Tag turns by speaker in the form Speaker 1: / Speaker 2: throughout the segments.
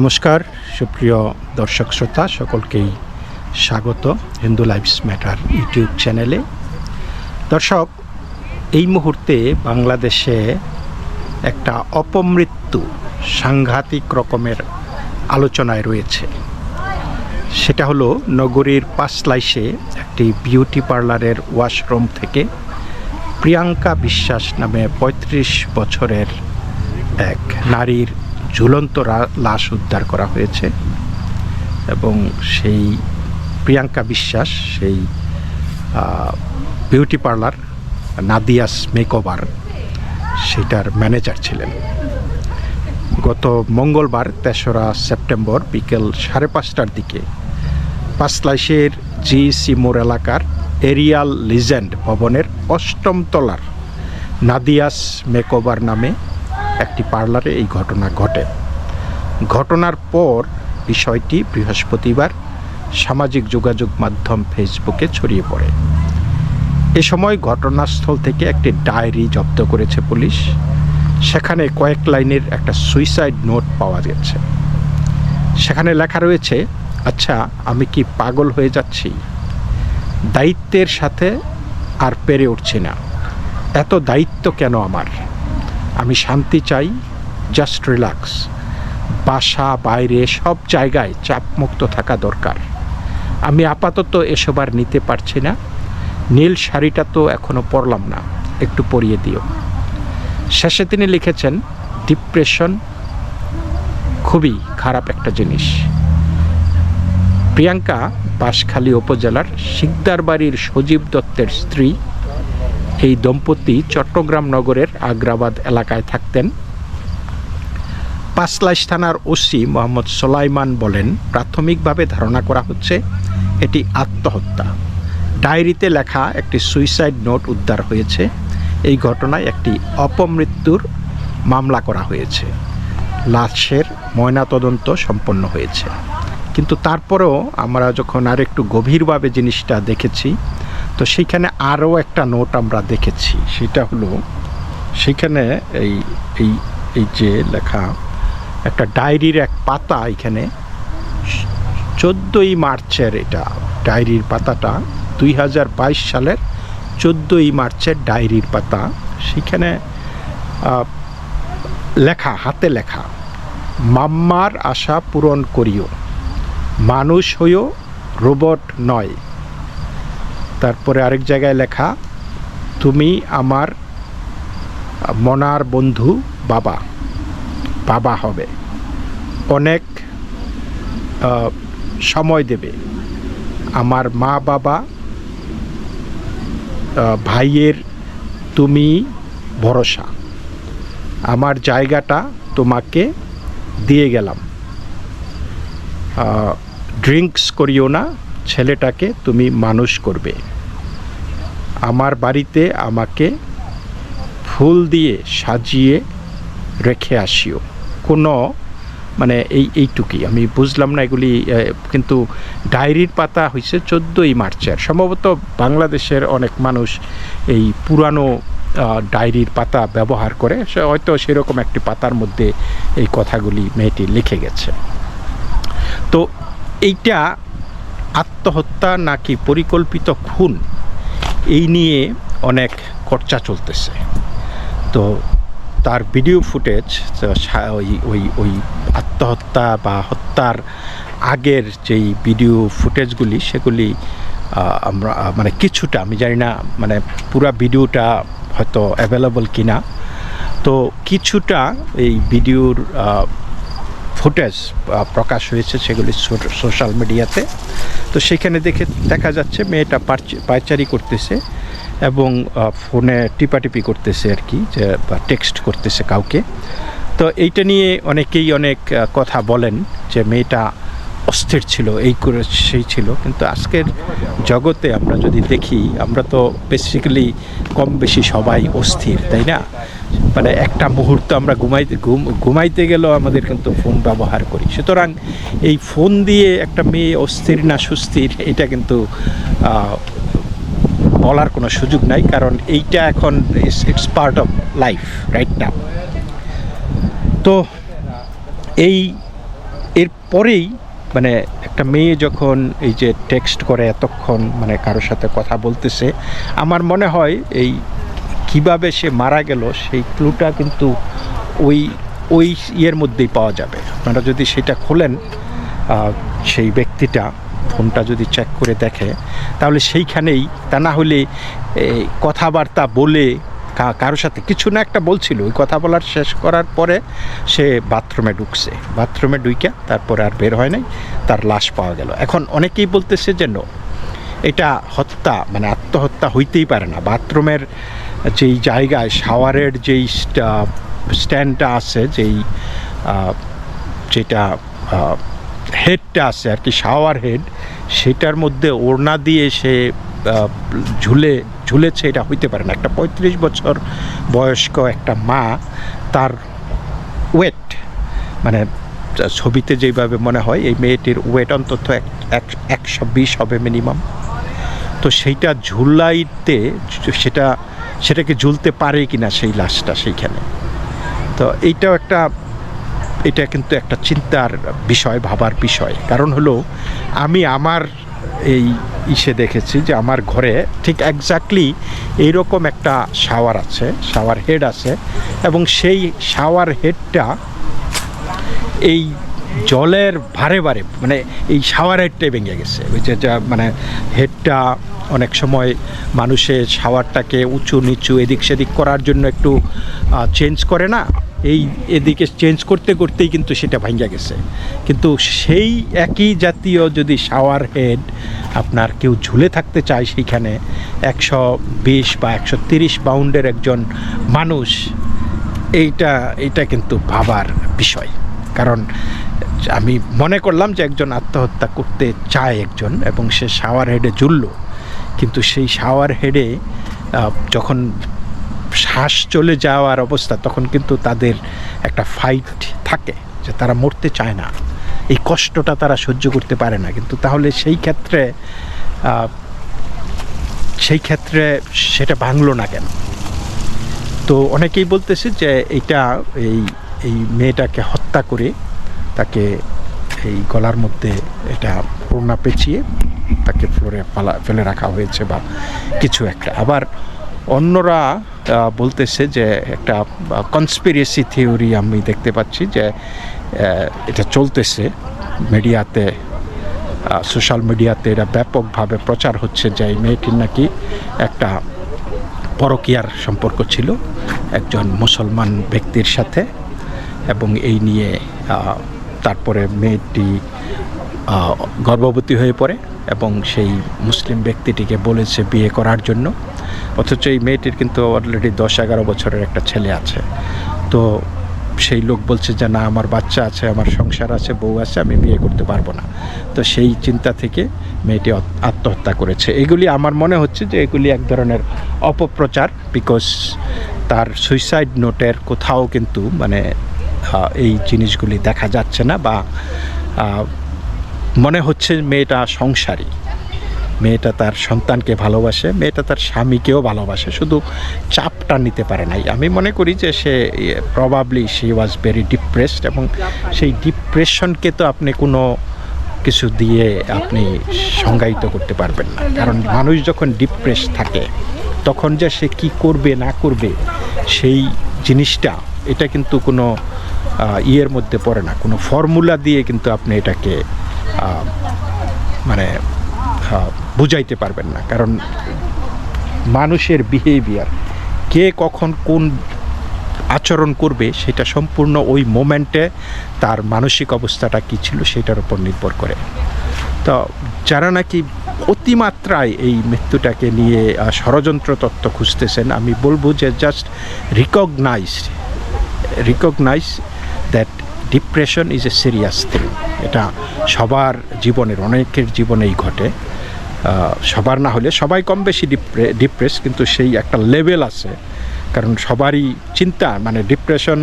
Speaker 1: নমস্কার, সুপ্রিয় দর্শক শ্রোতা, সকলকেই স্বাগত হিন্দু লাইফস ম্যাটার ইউটিউব চ্যানেলে। দর্শক, এই মুহূর্তে বাংলাদেশে একটা অপমৃত্যু সাংঘাতিক রকমের আলোচনায় রয়েছে। সেটা হলো নগরীর পাঁচলাইশে একটি বিউটি পার্লারের ওয়াশরুম থেকে প্রিয়াঙ্কা বিশ্বাস নামে ৩৫ বছরের এক নারীর ঝুলন্ত লাশ উদ্ধার করা হয়েছে এবং সেই প্রিয়াঙ্কা বিশ্বাস, সেই বিউটি পার্লার নাদিয়াস মেকওভার সেটার ম্যানেজার ছিলেন। গত মঙ্গলবার তেসরা সেপ্টেম্বর বিকেল সাড়ে পাঁচটার দিকে পাঁচলাইশের জিসি মোড় এলাকার এরিয়াল লিজেন্ড ভবনের অষ্টম তলার নাদিয়াস মেকওভার নামে একটি পার্লারে এই ঘটনা ঘটে। ঘটনার পর বিষয়টি বৃহস্পতিবার সামাজিক যোগাযোগ মাধ্যম ফেসবুকে ছড়িয়ে পড়ে। এ সময় ঘটনাস্থল থেকে একটি ডায়েরি জব্দ করেছে পুলিশ। সেখানে কয়েক লাইনের একটা সুইসাইড নোট পাওয়া গেছে। সেখানে লেখা রয়েছে আচ্ছা আমি কি পাগল হয়ে যাচ্ছি? দায়িত্বের সাথে আর পেরে উঠছি না। এত দায়িত্ব কেন আমার? আমি শান্তি চাই জাস্ট রিল্যাক্স বাসা, বাইরে, সব জায়গায় চাপমুক্ত থাকা দরকার। আমি আপাতত এসব আর নিতে পারছি না। নীল শাড়িটা তো এখনও পরলাম না, একটু পরিয়ে দিও। শেষে তিনি লিখেছেন ডিপ্রেশন খুবই খারাপ একটা জিনিস। প্রিয়াঙ্কা বাঁশখালী উপজেলার শিকদার বাড়ির সজীব দত্তের স্ত্রী এই দম্পতি চট্টগ্রাম নগরের আগ্রাবাদ এলাকায় থাকতেন। পাঁচলাইশ থানার ওসি মোহাম্মদ সোলাইমান বলেন, প্রাথমিকভাবে ধারণা করা হচ্ছে এটি আত্মহত্যা। ডায়েরিতে লেখা একটি সুইসাইড নোট উদ্ধার হয়েছে। এই ঘটনায় একটি অপমৃত্যুর মামলা করা হয়েছে। লাশের ময়নাতদন্ত সম্পন্ন হয়েছে। কিন্তু তারপরেও আমরা যখন আর একটু গভীরভাবে জিনিসটা দেখেছি তো সেইখানে আরও একটা নোট আমরা দেখেছি, সেটা হলো সেখানে এই এই এই যে লেখা একটা ডায়েরির এক পাতা এখানে, চোদ্দোই মার্চের এটা ডায়েরির পাতাটা, দুই হাজার বাইশ সালের চোদ্দোই মার্চের ডায়েরির পাতা, সেখানে লেখা, হাতে লেখা, মাম্মার আশা পূরণ করিও, মানুষ হইও রোবট নয়। তারপরে আরেক জায়গায় লেখা, তুমি আমার মনার বন্ধু বাবা বাবা হবে। অনেক সময় দেবে। আমার মা বাবা ভাইয়ের তুমি ভরসা। আমার জায়গাটা তোমাকে দিয়ে গেলাম। ড্রিঙ্কস করিও না ছেলেটাকে তুমি মানুষ করবে। আমার বাড়িতে আমাকে ফুল দিয়ে সাজিয়ে রেখে আসিও। কোনো মানে এই, এইটুকুই। আমি বুঝলাম না এগুলি কিন্তু ডায়েরির পাতা হয়েছে চোদ্দোই মার্চের। সম্ভবত বাংলাদেশের অনেক মানুষ এই পুরানো ডায়েরির পাতা ব্যবহার করে। সে হয়তো সেরকম একটি পাতার মধ্যে এই কথাগুলি মেয়েটি লিখে গেছে। তো এইটা আত্মহত্যা নাকি পরিকল্পিত খুন, এই নিয়ে অনেক খরচা চলতেছে। তো তার ভিডিও ফুটেজ ওই ওই ওই আত্মহত্যা বা হত্যার আগের যেই ভিডিও ফুটেজগুলি সেগুলি আমরা মানে কিছুটা, আমি জানি না মানে পুরা ভিডিওটা হয়তো অ্যাভেলেবল কিনা। তো কিছুটা এই ভিডিওর ফুটেজ প্রকাশ হয়েছে সেগুলি সোশ্যাল মিডিয়াতে। তো সেখানে দেখে দেখা যাচ্ছে মেয়েটা পায়চারি করতেছে এবং ফোনে টিপাটিপি করতেছে আর কি, যে টেক্সট করতেছে কাউকে। তো এইটা নিয়ে অনেকেই অনেক কথা বলেন যে মেয়েটা অস্থির ছিল, এই করে সেই ছিল। কিন্তু আজকের জগতে আমরা যদি দেখি, আমরা তো বেসিক্যালি কম বেশি সবাই অস্থির, তাই না? মানে একটা মুহূর্ত আমরা ঘুমাইতে ঘুম ঘুমাইতে গেলেও আমাদের কিন্তু ফোন ব্যবহার করি। সুতরাং এই ফোন দিয়ে একটা মেয়ে অস্থির না সুস্থির, এটা কিন্তু বলার কোনো সুযোগ নাই, কারণ এইটা এখন it's part of life right now তো এই, এর পরেই মানে একটা মেয়ে যখন এই যে টেক্সট করে এতক্ষণ মানে কারোর সাথে কথা বলতেছে, আমার মনে হয় এই কীভাবে সে মারা গেল, সেই ক্লুটা কিন্তু ওই ওই ইয়ের মধ্যেই পাওয়া যাবে। আপনারা যদি সেটা খোলেন সেই ব্যক্তিটা ফোনটা যদি চেক করে দেখে, তাহলে সেইখানেই তা না হলে কথাবার্তা বলে কারোর সাথে কিছু না একটা বলছিল। ওই কথা বলার শেষ করার পরে সে বাথরুমে ঢুকছে। বাথরুমে ঢুইকা তারপরে আর বের হয় নাই, তার লাশ পাওয়া গেল। এখন অনেকেই বলতেছে যেন এটা হত্যা মানে আত্মহত্যা হইতেই পারে না। বাথরুমের যেই জায়গায় শাওয়ারের যেই স্ট্যান্ডটা আছে, যেই যেটা হেডটা আছে আর কি শাওয়ার হেড সেটার মধ্যে ওড়না দিয়ে সে ঝুলে, ঝুলেছে, এটা হইতে পারে না। একটা পঁয়ত্রিশ বছর বয়স্ক একটা মা, তার ওয়েট মানে ছবিতে যেভাবে মনে হয়, এই মেয়েটির ওয়েট অন্তত এক- এক- একশো বিশ হবে মিনিমাম তো সেইটা ঝুলাইতে, সেটা সেটাকে ঝুলতে পারে কি না সেই লাশটা সেইখানে। তো এইটাও একটা, এটা কিন্তু একটা চিন্তার বিষয়, ভাবার বিষয়। কারণ হলো, আমি আমার এই ইসে দেখেছি যে আমার ঘরে ঠিক একজাক্টলি এইরকম একটা শাওয়ার আছে শাওয়ার হেড আছে এবং সেই শাওয়ার হেডটা এই জলের ভারে ভারে মানে এই শাওয়ার হেডটাই ভেঙে গেছে। ওই যে মানে হেডটা অনেক সময় মানুষের শাওয়ারটাকে উঁচু নিচু এদিক সেদিক করার জন্য একটু চেঞ্জ করে না, এই এদিকে চেঞ্জ করতে করতেই কিন্তু সেটা ভাঙ্গা গেছে। কিন্তু সেই একই জাতীয় যদি শাওয়ার হেড আপনার কেউ ঝুলে থাকতে চায় সেইখানে একশো বিশ বা একশো তিরিশ পাউন্ডের একজন মানুষ, এইটা এইটা কিন্তু ভাবার বিষয়। কারণ আমি মনে করলাম যে একজন আত্মহত্যা করতে চায় একজন এবং সে শাওয়ার হেডে ঝুললো। কিন্তু সেই শাওয়ার হেডে যখন শ্বাস চলে যাওয়ার অবস্থা, তখন কিন্তু তাদের একটা ফাইট থাকে যে তারা মরতে চায় না। এই কষ্টটা তারা সহ্য করতে পারে না। কিন্তু তাহলে সেই ক্ষেত্রে সেই ক্ষেত্রে সেটা ভাঙলো না কেন? তো অনেকেই বলতেছে যে এটা এই এই মেয়েটাকে হত্যা করে তাকে এই গলার মধ্যে এটা ওড়না পেঁচিয়ে তাকে ফ্লোরে পালা, ফেলে রাখা হয়েছে বা কিছু একটা। আবার অন্যরা বলতেছে যে একটা কনস্পিরেসি থিওরি আমি দেখতে পাচ্ছি যে এটা চলতেছে মিডিয়াতে সোশ্যাল মিডিয়াতে এটা ব্যাপকভাবে প্রচার হচ্ছে যে এই মেয়েটির নাকি একটা পরকীয়ার সম্পর্ক ছিল একজন মুসলমান ব্যক্তির সাথে এবং এই নিয়ে তারপরে মেয়েটি গর্ভবতী হয়ে পড়ে এবং সেই মুসলিম ব্যক্তিটিকে বলেছে বিয়ে করার জন্য। অথচ এই মেয়েটির কিন্তু অলরেডি দশ এগারো বছরের একটা ছেলে আছে। তো সেই লোক বলছে যে, না, আমার বাচ্চা আছে, আমার সংসার আছে, বউ আছে, আমি বিয়ে করতে পারব না। তো সেই চিন্তা থেকে মেয়েটি আত্মহত্যা করেছে। এগুলি আমার মনে হচ্ছে যে, এগুলি এক ধরনের অপপ্রচার বিকজ তার সুইসাইড নোটের কোথাও কিন্তু মানে এই জিনিসগুলি দেখা যাচ্ছে না বা মনে হচ্ছে মেয়েটা সংসারী। মেয়েটা তার সন্তানকে ভালোবাসে, মেয়েটা তার স্বামীকেও ভালোবাসে, শুধু চাপটা নিতে পারে নাই। আমি মনে করি যে সে probably she was very depressed এবং সেই ডিপ্রেশনকে তো আপনি কোনো কিছু দিয়ে আপনি সংজ্ঞায়িত করতে পারবেন না। কারণ মানুষ যখন ডিপ্রেস থাকে, তখন যে সে কি করবে, না করবে, সেই জিনিসটা, এটা কিন্তু কোনো ইয়ের মধ্যে পড়ে না। কোনো ফর্মুলা দিয়ে কিন্তু আপনি এটাকে মানে বুঝাইতে পারবেন না। কারণ মানুষের বিহেভিয়ার কে কখন কোন আচরণ করবে, সেটা সম্পূর্ণ ওই মোমেন্টে তার মানসিক অবস্থাটা কী ছিল সেটার উপর নির্ভর করে। তো যারা নাকি অতিমাত্রায় এই মৃত্যুটাকে নিয়ে ষড়যন্ত্র তত্ত্ব খুঁজতেছেন, আমি বলব যে just recognise recognise that depression is a serious thing এটা সবার জীবনের, অনেকের জীবনেই ঘটে। সবার না হলে সবাই কম বেশি ডিপ্রে ডিপ্রেস কিন্তু সেই একটা লেভেল আছে। কারণ সবারই চিন্তা মানে ডিপ্রেশন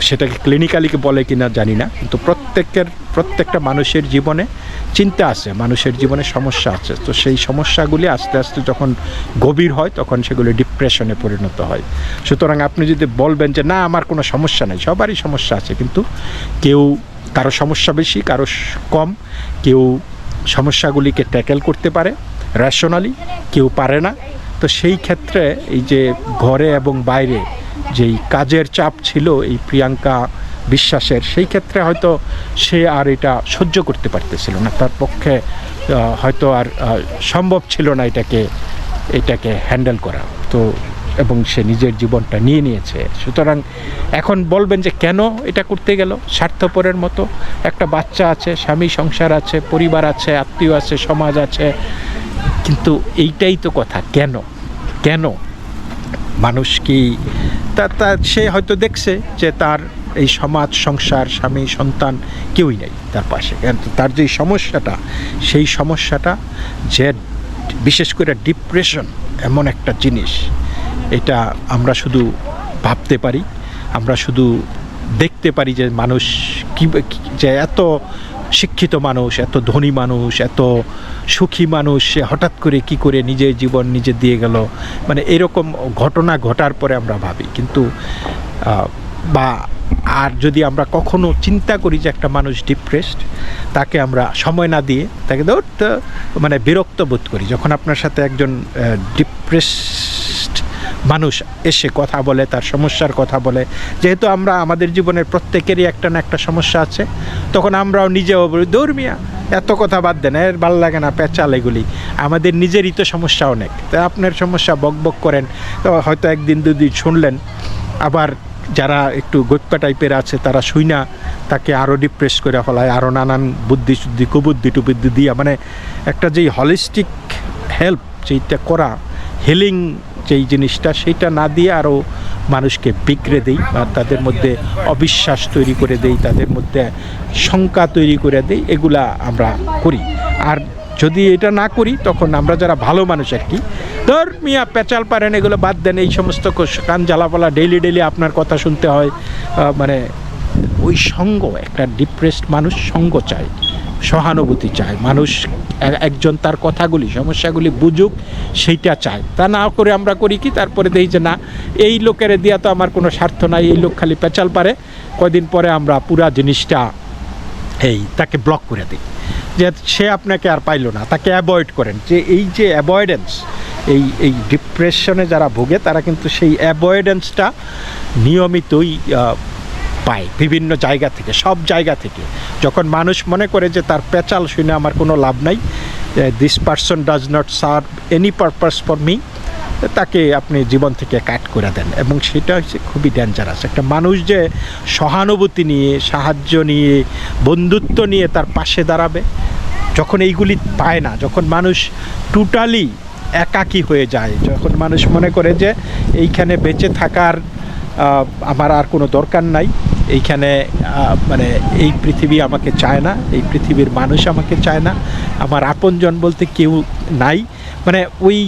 Speaker 1: সেটাকে ক্লিনিক্যালি বলে কি না জানি না, কিন্তু প্রত্যেকের, প্রত্যেকটা মানুষের জীবনে চিন্তা আছে, মানুষের জীবনে সমস্যা আছে। তো সেই সমস্যাগুলি আস্তে আস্তে যখন গভীর হয়, তখন সেগুলি ডিপ্রেশনে পরিণত হয়। সুতরাং আপনি যদি বলবেন যে, না, আমার কোনো সমস্যা নেই। সবারই সমস্যা আছে, কিন্তু কেউ কারও সমস্যা বেশি, কারও কম। কেউ সমস্যাগুলিকে ট্যাকেল করতে পারে রেশনালি কেউ পারে না। তো সেই ক্ষেত্রে এই যে ঘরে এবং বাইরে যেই কাজের চাপ ছিল এই প্রিয়াঙ্কা বিশ্বাসের, সেই ক্ষেত্রে হয়তো সে আর এটা সহ্য করতে পারতেছিল না। তার পক্ষে হয়তো আর সম্ভব ছিল না এটাকে এটাকে হ্যান্ডেল করা। তো, এবং সে নিজের জীবনটা নিয়ে নিয়েছে। সুতরাং এখন বলবেন যে কেন এটা করতে গেল? স্বার্থপরের মতো। একটা বাচ্চা আছে, স্বামী, সংসার আছে, পরিবার আছে, আত্মীয় আছে, সমাজ আছে। কিন্তু এইটাই তো কথা, কেন? কেন? মানুষ কি তা তা সে হয়তো দেখছে যে তার এই সমাজ, সংসার, স্বামী, সন্তান কেউই নেই তার পাশে। তার যে সমস্যাটা, সেই সমস্যাটা যে বিশেষ করে ডিপ্রেশন এমন একটা জিনিস, এটা আমরা শুধু ভাবতে পারি, আমরা শুধু দেখতে পারি যে মানুষ কি, যে এত শিক্ষিত মানুষ, এত ধনী মানুষ, এত সুখী মানুষ, সে হঠাৎ করে কি করে নিজের জীবন নিজে দিয়ে গেল? মানে এরকম ঘটনা ঘটার পরে আমরা ভাবি। কিন্তু বা, আর যদি আমরা কখনো চিন্তা করি যে একটা মানুষ ডিপ্রেসড তাকে আমরা সময় না দিয়ে তাকে মানে বিরক্ত বোধ করি। যখন আপনার সাথে একজন ডিপ্রেসড মানুষ এসে কথা বলে, তার সমস্যার কথা বলে। যেহেতু আমরা আমাদের জীবনের প্রত্যেকেরই একটা না একটা সমস্যা আছে, তখন আমরাও নিজেও বলি ধর্মিয়া এত কথা বাদ দেন, এর ভালো লাগে না, পেঁচাল এগুলি। আমাদের নিজেরই তো সমস্যা অনেক। তা আপনার সমস্যা বক বক করেন, তো হয়তো একদিন দুদিন শুনলেন, আবার যারা একটু গৈপ্পা টাইপের আছে, তারা শুই না তাকে আরও ডিপ্রেস করে ফেলায় আরও নানান বুদ্ধি শুদ্ধি, কুবুদ্ধি টুবুদ্ধি দিয়া। মানে একটা যেই হলিস্টিক হেল্প যেইটা করা হিলিং যেই জিনিসটা সেইটা না দিয়ে আরও মানুষকে বিগড়ে দেই বা তাদের মধ্যে অবিশ্বাস তৈরি করে দেই, তাদের মধ্যে শঙ্কা তৈরি করে দেই, এগুলা আমরা করি। আর যদি এটা না করি, তখন আমরা যারা ভালো মানুষ আর কি, ধর মিয়া পেঁচাল পারেন, এগুলো বাদ দেন, এই সমস্ত কান জ্বালাপালা ডেইলি ডেইলি আপনার কথা শুনতে হয়। মানে ওই সঙ্গ, একটা ডিপ্রেসড মানুষ সঙ্গ চায়। সহানুভূতি চায়। মানুষ একজন তার কথাগুলি, সমস্যাগুলি বুঝুক, সেইটা চায়। তা না করে আমরা করি কি? তারপরে দেখি যে না, এই লোকের দিয়া তো আমার কোনো স্বার্থ নাই, এই লোক খালি পেঁচাল পারে। কয়দিন পরে আমরা পুরা জিনিসটা এই তাকে ব্লক করে দিই। যে সে আপনাকে আর পাইলো না, তাকে অ্যাভয়েড করেন। যে এই যে অ্যাভয়েডেন্স এই এই ডিপ্রেশনে যারা ভোগে, তারা কিন্তু সেই অ্যাভয়েডেন্সটা নিয়মিতই পায় বিভিন্ন জায়গা থেকে, সব জায়গা থেকে। যখন মানুষ মনে করে যে তার পেঁচাল শুনে আমার কোনো লাভ নাই this person does not serve any purpose for me তাকে আপনি জীবন থেকে কাট করে দেন। এবং সেটা হচ্ছে খুবই ডেঞ্জারাস একটা মানুষ যে সহানুভূতি নিয়ে, সাহায্য নিয়ে, বন্ধুত্ব নিয়ে তার পাশে দাঁড়াবে, যখন এইগুলি পায় না, যখন মানুষ টোটালি একাকী হয়ে যায়, যখন মানুষ মনে করে যে এইখানে বেঁচে থাকার আমার আর কোনো দরকার নাই এইখানে মানে এই পৃথিবী আমাকে চায় না, এই পৃথিবীর মানুষ আমাকে চায় না, আমার আপনজন বলতে কেউ নাই। মানে ওই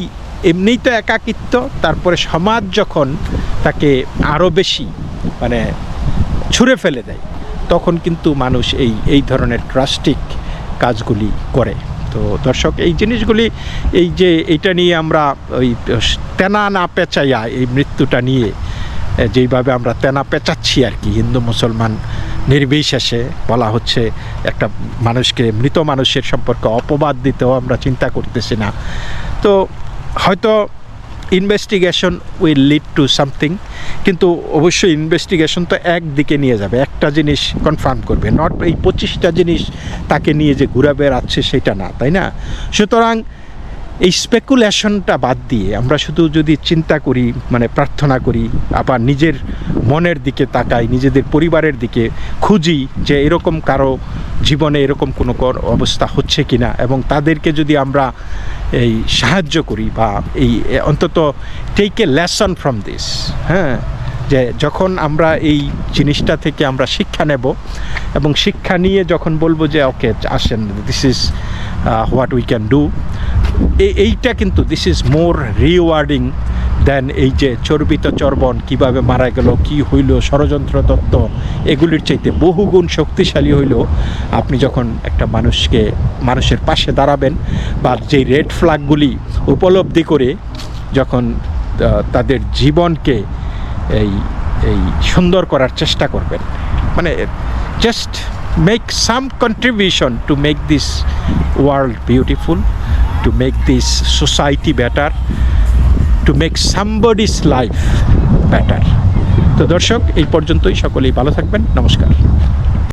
Speaker 1: এমনিই তো একাকিত্ব, তারপরে সমাজ যখন তাকে আরও বেশি মানে ছুঁড়ে ফেলে দেয়, তখন কিন্তু মানুষ এই এই ধরনের ট্রাস্টিক কাজগুলি করে। তো দর্শক, এই জিনিসগুলি, এই যে এইটা নিয়ে আমরা ওই তেনা না পেঁচাইয়া এই মৃত্যুটা নিয়ে যেইভাবে আমরা তেনা পেঁচাচ্ছি আর কি, হিন্দু মুসলমান নির্বিশেষে বলা হচ্ছে একটা মানুষকে, মৃত মানুষের সম্পর্কে অপবাদ দিতেও আমরা চিন্তা করতেছি না। তো হয়তো investigation will lead to something কিন্তু অবশ্যই ইনভেস্টিগেশন তো একদিকে নিয়ে যাবে, একটা জিনিস কনফার্ম করবে নট এই পঁচিশটা জিনিস তাকে নিয়ে যে ঘুরে বেড়াচ্ছে সেটা না, তাই না? সুতরাং এই স্পেকুলেশনটা বাদ দিয়ে আমরা শুধু যদি চিন্তা করি মানে প্রার্থনা করি, আবার নিজের মনের দিকে তাকাই, নিজেদের পরিবারের দিকে খুঁজি যে এরকম কারও জীবনে এরকম কোনো কর- অবস্থা হচ্ছে কি না এবং তাদেরকে যদি আমরা এই সাহায্য করি বা এই অন্তত take a lesson from this হ্যাঁ? যে যখন আমরা এই জিনিসটা থেকে আমরা শিক্ষা নেব এবং শিক্ষা নিয়ে যখন বলব যে ওকে আসেন this is what we can do এইটা কিন্তু this is more rewarding than এই যে চর্বিত চর্বণ কীভাবে মারা গেল কি হইল ষড়যন্ত্র তত্ত্ব এগুলির চাইতে বহুগুণ শক্তিশালী হইল। আপনি যখন একটা মানুষকে মানুষের পাশে দাঁড়াবেন বা যেই রেড ফ্ল্যাগগুলি উপলব্ধি করে যখন তাদের জীবনকে এই এই সুন্দর করার চেষ্টা করবেন। মানে just make some contribution to make this world beautiful, to make this society better, to make somebody's life better. তো দর্শক এই পর্যন্তই সকলেই ভালো থাকবেন নমস্কার